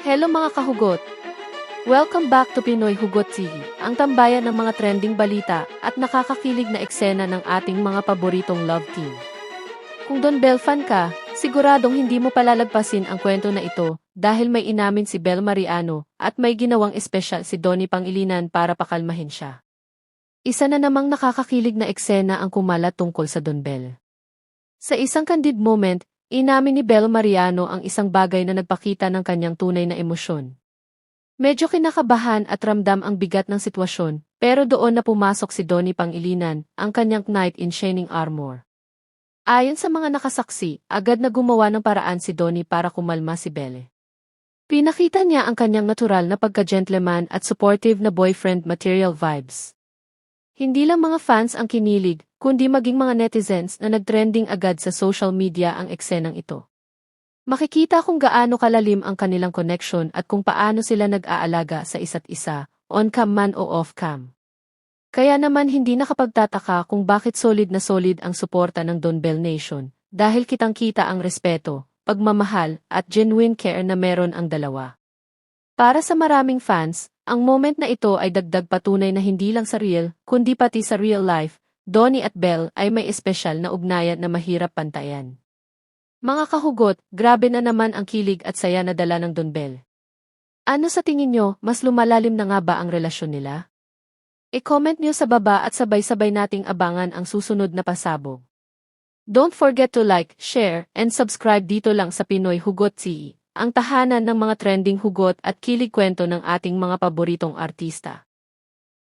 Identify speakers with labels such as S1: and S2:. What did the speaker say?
S1: Hello mga kahugot! Welcome back to Pinoy Hugot TV, ang tambayan ng mga trending balita at nakakakilig na eksena ng ating mga paboritong love team. Kung Don Bell fan ka, siguradong hindi mo palalagpasin ang kwento na ito dahil may inamin si Bel Mariano at may ginawang espesyal si Donnie Pangilinan para pakalmahin siya. Isa na namang nakakakilig na eksena ang kumalat tungkol sa Don Bell. Sa isang candid moment, inamin ni Bel Mariano ang isang bagay na nagpakita ng kanyang tunay na emosyon. Medyo kinakabahan at ramdam ang bigat ng sitwasyon, pero doon na pumasok si Donnie Pangilinan, ang kanyang knight in shining armor. Ayon sa mga nakasaksi, agad na gumawa ng paraan si Donnie para kumalma si Belle. Pinakita niya ang kanyang natural na pagka-gentleman at supportive na boyfriend material vibes. Hindi lang mga fans ang kinilig, kundi maging mga netizens na nagtrending agad sa social media ang eksenang ito. Makikita kung gaano kalalim ang kanilang connection at kung paano sila nag-aalaga sa isa't isa, on-cam man o off-cam. Kaya naman hindi nakapagtataka kung bakit solid na solid ang suporta ng Don Bell Nation, dahil kitang-kita ang respeto, pagmamahal, at genuine care na meron ang dalawa. Para sa maraming fans, ang moment na ito ay dagdag patunay na hindi lang sa real, kundi pati sa real life, Donnie at Belle ay may espesyal na ugnayan na mahirap pantayan. Mga kahugot, grabe na naman ang kilig at saya na dala ng Don Bell. Ano sa tingin nyo, mas lumalalim na nga ba ang relasyon nila? I-comment nyo sa baba at sabay-sabay nating abangan ang susunod na pasabog. Don't forget to like, share, and subscribe dito lang sa Pinoy Hugot TV, ang tahanan ng mga trending hugot at kilig kwento ng ating mga paboritong artista.